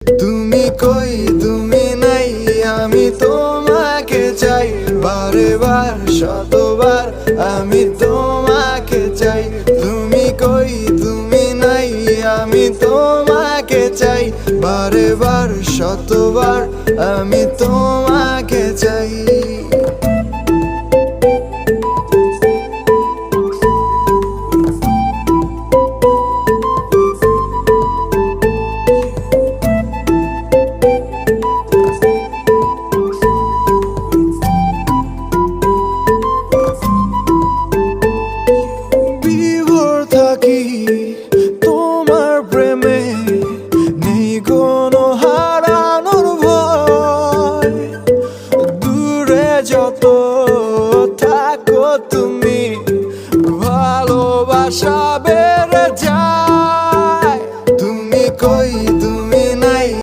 তুমি কই, তুমি নাই, আমি তোমাকে চাই। বারে বার, শতবার আমি তোমাকে চাই। তুমি কই, তুমি নাই, আমি তোমাকে চাই। বারে বার, শতবার আমি তোমাকে চাই। থাকি, তোমার প্রেমে নেই কোনো হারানোর ভয়। দূরে যত থাকো তুমি, ভালোবাসা বেড়ে যায়। তুমি কই তুমি?